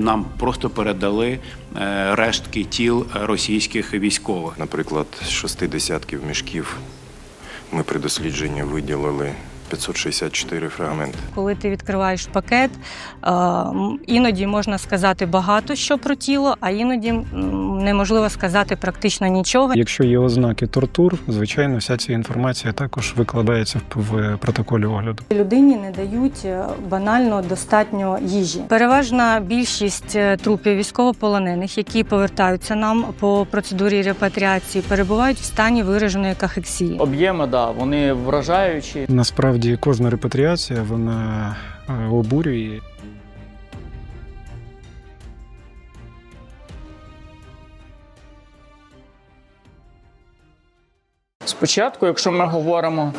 Нам просто передали е, рештки тіл російських військових. Наприклад, з шести десятків мішків ми при дослідженні виділили 564 фрагменти. Коли ти відкриваєш пакет, е, іноді можна сказати багато що про тіло, а іноді неможливо сказати практично нічого. Якщо є ознаки тортур, звичайно, вся ця інформація також викладається в- протоколі огляду. Людині не дають е, банально достатньо їжі. Переважна більшість е, трупів військовополонених, які повертаються нам по процедурі репатріації, перебувають в стані вираженої кахексії. Об'єми, да, вони вражаючі. Насправді кожна репатріація вона е, обурює. Спочатку, якщо ми говоримо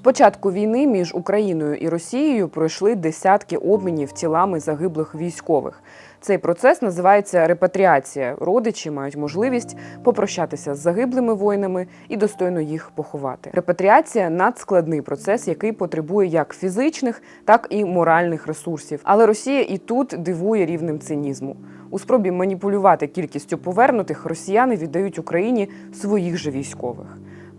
З початку війни між Україною і Росією пройшли десятки обмінів тілами загиблих військових. Цей процес називається репатріація. Родичі мають можливість попрощатися з загиблими воїнами і достойно їх поховати. Репатріація надскладний процес, який потребує як фізичних, так і моральних ресурсів. Але Росія і тут дивує рівнем цинізму. У спробі маніпулювати кількістю повернутих росіяни віддають Україні своїх же військових.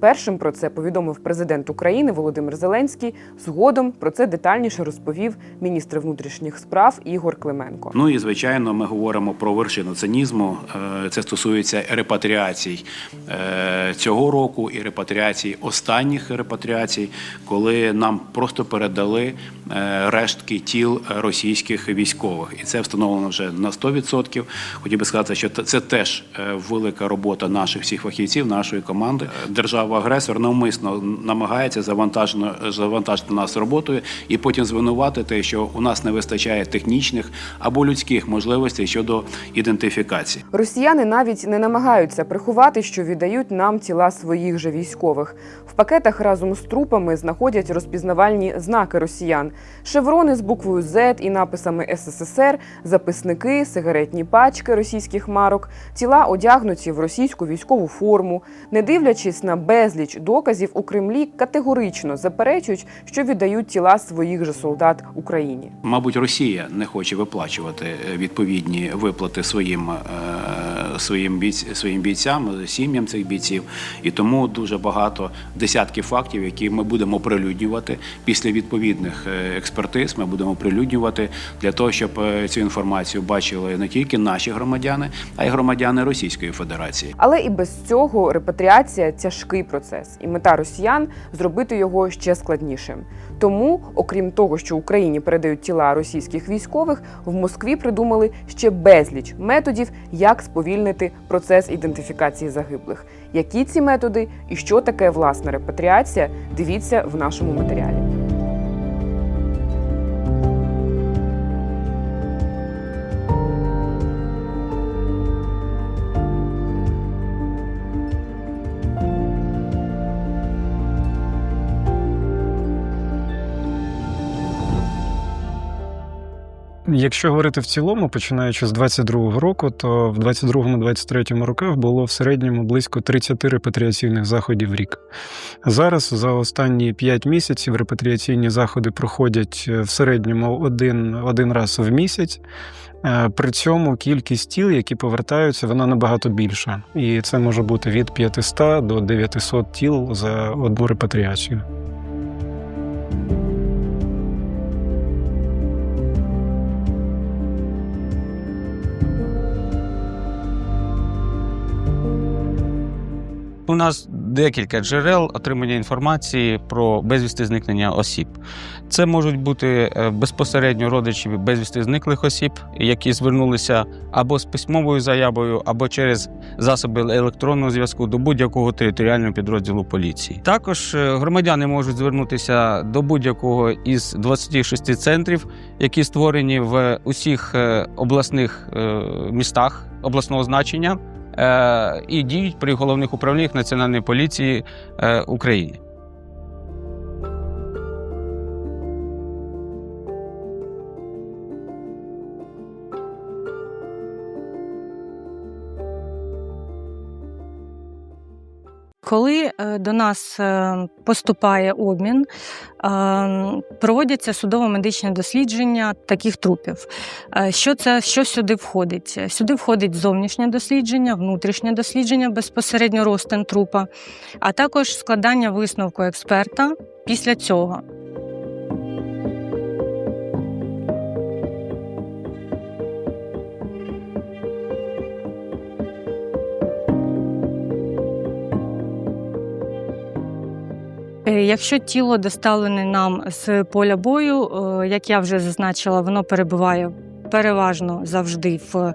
Першим про це повідомив президент України Володимир Зеленський. Згодом про це детальніше розповів міністр внутрішніх справ Ігор Клименко. Ну і звичайно, ми говоримо про вершину цинізму. Е, Це стосується репатріацій е, цього року і репатріацій останніх репатріацій, коли нам просто передали е, рештки тіл російських військових, і це встановлено вже на 100%. Хотів би сказати, що це теж велика робота наших всіх фахівців, нашої команди. Держава-агресор навмисно намагається завантажити нас роботою і потім звинуватити, що у нас не вистачає технічних або людських можливостей щодо ідентифікації. Росіяни навіть не намагаються приховати, що віддають нам тіла своїх же військових. В пакетах разом з трупами знаходять розпізнавальні знаки росіян, шеврони з буквою Z і написами СССР, записники, сигаретні пачки російських марок, тіла одягнуті в російську військову форму. Не дивлячись на безліч доказів у Кремлі, категорично заперечують, що віддають тіла своїх же солдат Україні. Мабуть, Росія не хоче виплачувати е, відповідні виплати своїм, е, своїм, бійць, своїм бійцям, сім'ям цих бійців. І тому дуже багато десятків фактів, які ми будемо прилюднювати після відповідних е, експертиз. Ми будемо прилюднювати для того, щоб е, цю інформацію бачили не тільки наші громадяни, а й громадяни Російської Федерації. Але і без цього репатріація тяжкий процес, і мета росіян зробити його ще складнішим. Тому, окрім того, що Україні передають тіла російських військових, в Москві придумали ще безліч методів, як сповільнити процес ідентифікації загиблих. Які ці методи і що таке власна репатріація? Дивіться в нашому матеріалі. Якщо говорити в цілому, починаючи з 22-го року, то в 22-23 роках було в середньому близько 30 репатріаційних заходів в рік. Зараз за останні 5 місяців репатріаційні заходи проходять е, в середньому один, один раз в місяць. Е, При цьому кількість тіл, які повертаються, вона набагато більша. І це може бути від 500 до 900 тіл за одну репатріацію. У нас декілька джерел отримання інформації про безвісти зникнення осіб. Це можуть бути е, безпосередньо родичі безвісти зниклих осіб, які звернулися або з письмовою заявою, або через засоби електронного зв'язку до будь-якого територіального підрозділу поліції. Також е, громадяни можуть звернутися до будь-якого із 26 центрів, які створені в усіх е, обласних містах обласного значення і діють при головних управліннях Національної поліції е, України. Коли е, до нас е, поступає обмін, е, проводяться судово-медичне дослідження таких трупів. Що це що сюди входить? Сюди входить зовнішнє дослідження, внутрішнє дослідження, безпосередньо розтин трупа, а також складання висновку експерта після цього. Якщо тіло доставлене нам з поля бою, е, як я вже зазначила, воно перебуває переважно завжди в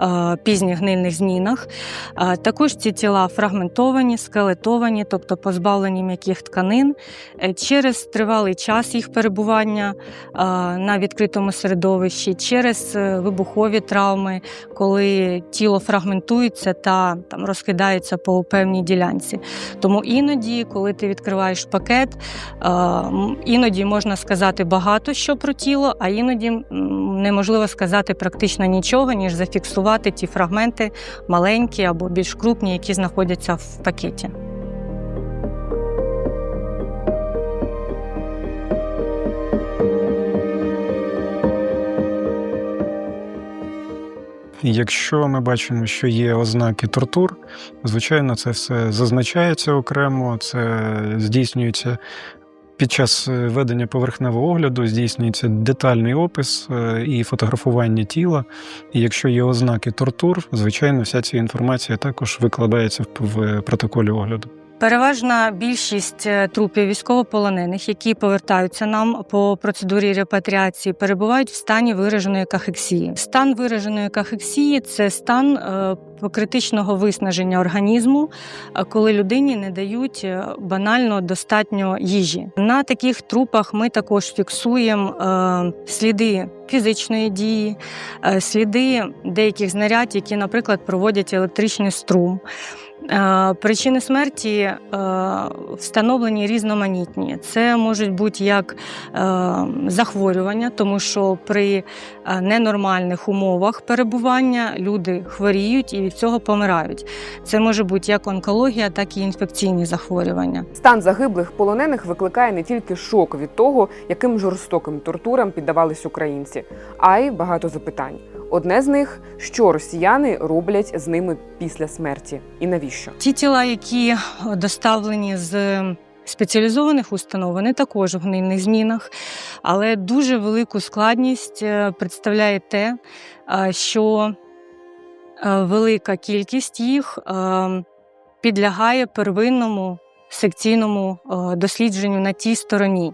е, пізніх гнильних змінах. Е, Також ці тіла фрагментовані, скелетовані, тобто позбавлені м'яких тканин. Е, Через тривалий час їх перебування на відкритому середовищі, через вибухові травми, коли тіло фрагментується та там розкидається по певній ділянці. Тому іноді, коли ти відкриваєш пакет, іноді можна сказати багато що про тіло, а іноді неможливо сказати практично нічого, ніж зафіксувати ті фрагменти маленькі або більш крупні, які знаходяться в пакеті. Якщо ми бачимо, що є ознаки тортур, звичайно, це все зазначається окремо, це здійснюється під час е, ведення поверхневого огляду, здійснюється детальний опис е, і фотографування тіла. І якщо є ознаки тортур, звичайно, вся ця інформація також викладається в- в протоколі огляду. Переважна більшість е, трупів військовополонених, які повертаються нам по процедурі репатріації, перебувають в стані вираженої кахексії. Стан вираженої кахексії це стан е, критичного виснаження організму, е, коли людині не дають е, банально достатньо їжі. На таких трупах ми також фіксуємо е, сліди фізичної дії, сліди деяких знарядь, які, наприклад, проводять електричний струм. Е, Причини смерті е, встановлені різноманітні. Це можуть бути як е, захворювання, тому що при ненормальних умовах перебування люди хворіють і від цього помирають. Це може бути як онкологія, так і інфекційні захворювання. Стан загиблих полонених викликає не тільки шок від того, яким жорстоким тортурам піддавались українці, а й багато запитань. Одне з них що росіяни роблять з ними після смерті, і навіщо? Ті тіла, які доставлені з спеціалізованих установ, вони також в гнильних змінах, але дуже велику складність е, представляє те, е, що е, велика кількість їх підлягає первинному секційному е, дослідженню на тій стороні.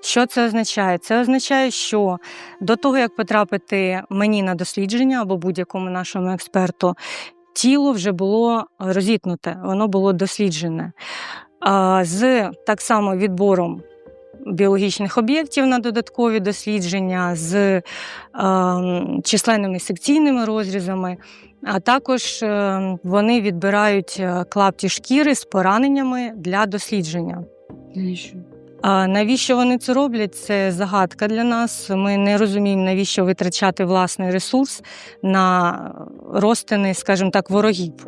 Що це означає? Це означає, що до того, як потрапити мені на дослідження або будь-якому нашому експерту, тіло вже було розітнуте, воно було досліджене. З так само відбором біологічних об'єктів на додаткові дослідження, з е, численними секційними розрізами, а також е, вони відбирають е, клапті шкіри з пораненнями для дослідження. А навіщо вони це роблять? Це загадка для нас. Ми не розуміємо, навіщо витрачати власний ресурс на розтини, скажімо так, ворогів.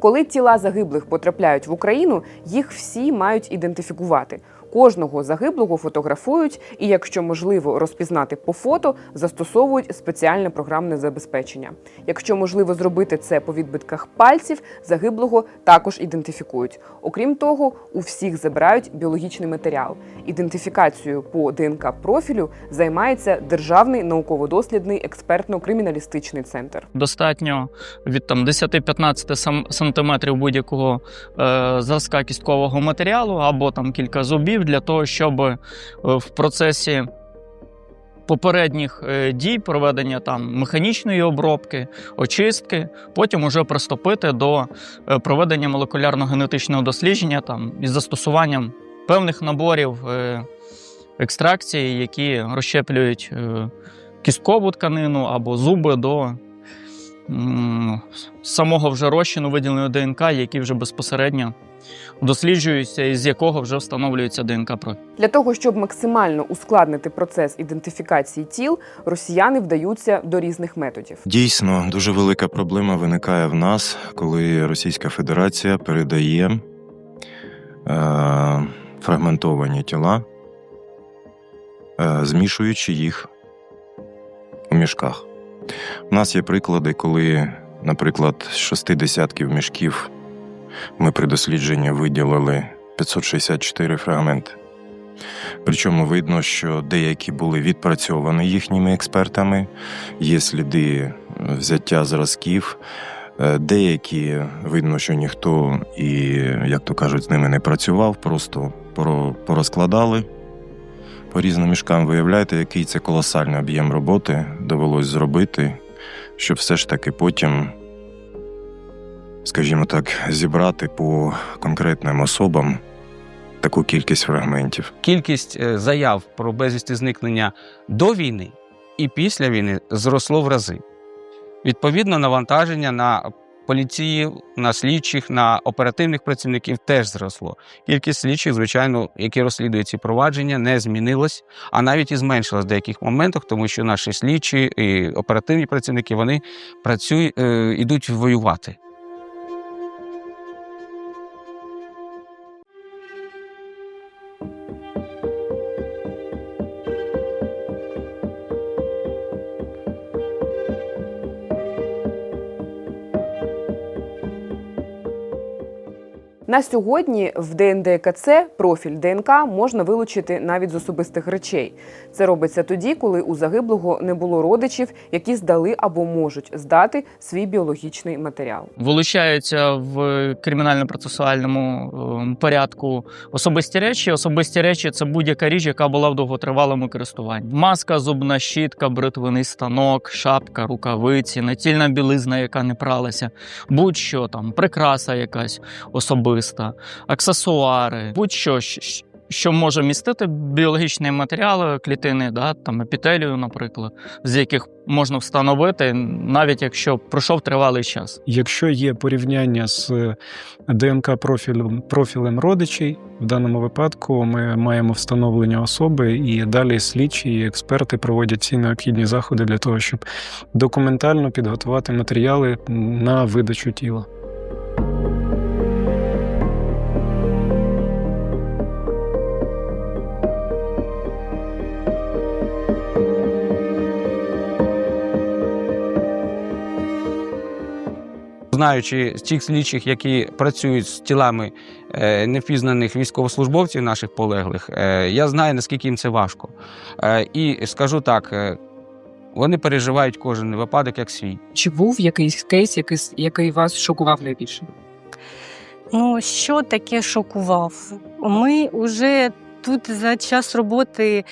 Коли тіла загиблих потрапляють в Україну, їх всі мають ідентифікувати. Кожного загиблого фотографують, і, якщо можливо розпізнати по фото, застосовують спеціальне програмне забезпечення. Якщо можливо зробити це по відбитках пальців, загиблого також ідентифікують. Окрім того, у всіх забирають біологічний матеріал. Ідентифікацією по ДНК профілю займається Державний науково-дослідний експертно-криміналістичний центр. достатньо від там 10-15 сам- сантиметрів будь-якого е, зразка кісткового матеріалу або там кілька зубів для того, щоб е, в процесі попередніх е, дій, проведення там механічної обробки, очистки, потім уже приступити до е, проведення молекулярно-генетичного дослідження там із застосуванням певних наборів екстракції, які розщеплюють кісткову тканину або зуби до м, самого вже розчину виділеної ДНК, який вже безпосередньо досліджується, і з якого вже встановлюється ДНК профіль. Для того, щоб максимально ускладнити процес ідентифікації тіл, росіяни вдаються до різних методів. Дійсно, дуже велика проблема виникає в нас, коли Російська Федерація передає е, фрагментовані тіла, е, змішуючи їх у мішках. У нас є приклади, коли, наприклад, з шести десятків мішків ми при дослідженні виділили 564 фрагменти. Причому видно, що деякі були відпрацьовані їхніми експертами, є сліди е, взяття зразків. Е, Деякі видно, що ніхто і, як то кажуть, з ними не працював, просто порозкладали по різним мішкам. Виявляєте, який це колосальний об'єм роботи довелось зробити, щоб все ж таки потім, скажімо так, зібрати по конкретним особам таку кількість фрагментів. Кількість е, заяв про безвісті зникнення до війни і після війни зросло в рази. Відповідно, навантаження на поліції, на слідчих, на оперативних працівників теж зросло. Кількість слідчих, звичайно, які розслідують ці провадження, не змінилась, а навіть і зменшилась в деяких моментах, тому що наші слідчі і оперативні працівники вони працюють, е, ідуть воювати. На сьогодні в ДНДКЦ профіль ДНК можна вилучити навіть з особистих речей. Це робиться тоді, коли у загиблого не було родичів, які здали або можуть здати свій біологічний матеріал. Вилучаються в кримінально-процесуальному е, порядку особисті речі. Особисті речі це будь-яка річ, яка була в довготривалому користуванні. Маска, зубна щітка, бритвений станок, шапка, рукавиці, націльна білизна, яка не пралася, будь-що там, прикраса якась особиста, аксесуари, будь-що. Що може містити біологічні матеріали клітини, да, там епітелію, наприклад, з яких можна встановити, навіть якщо пройшов тривалий час. Якщо є порівняння з ДНК профілем, профілем родичей, в даному випадку ми маємо встановлення особи, і далі слідчі і експерти проводять ці необхідні заходи для того, щоб документально підготувати матеріали на видачу тіла. Знаючи тих слідчих, які працюють з тілами е, невпізнаних військовослужбовців наших полеглих, е, я знаю, наскільки їм це важко. Е, І скажу так. Вони переживають кожен випадок як свій. Чи був якийсь кейс, який, який вас шокував найбільше? Ну, що таке шокував? Ми вже тут за час роботи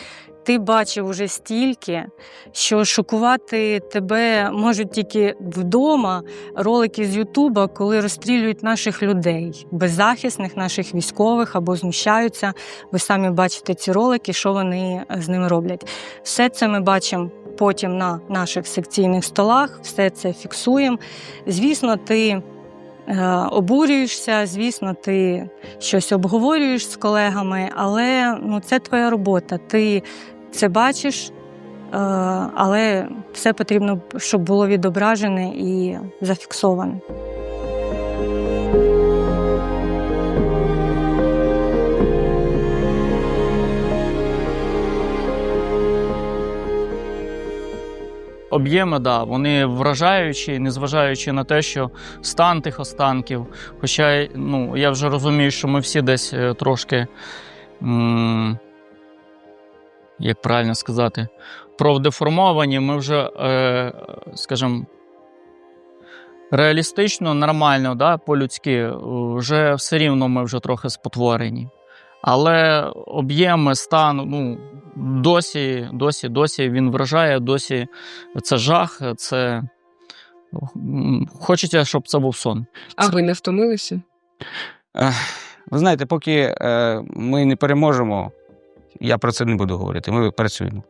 ти бачив уже стільки, що шокувати тебе можуть тільки вдома ролики з Ютуба, коли розстрілюють наших людей, беззахисних наших військових або знущаються. Ви самі бачите ці ролики, що вони з ними роблять. Все це ми бачимо потім на наших секційних столах, все це фіксуємо. Звісно, ти. е, Обурюєшся, звісно, ти щось обговорюєш з колегами, але ну, це твоя робота. Ти це бачиш, е, але все потрібно, щоб було відображене і зафіксоване. Об'єми, да, вони вражаючі, незважаючи на те, що стан тих останків. Хоча ну, я вже розумію, що ми всі десь е, трошки, м- як правильно сказати, провдеформовані, ми вже, е, скажімо, реалістично, нормально, да, по-людськи, е, вже все рівно ми вже трохи спотворені. Але об'єм, стан, ну, досі, досі, досі він вражає, досі це жах, це. Хочеться, щоб це був сон. А ви не втомилися? Ви знаєте, поки е, ми не переможемо, я про це не буду говорити. Ми працюємо.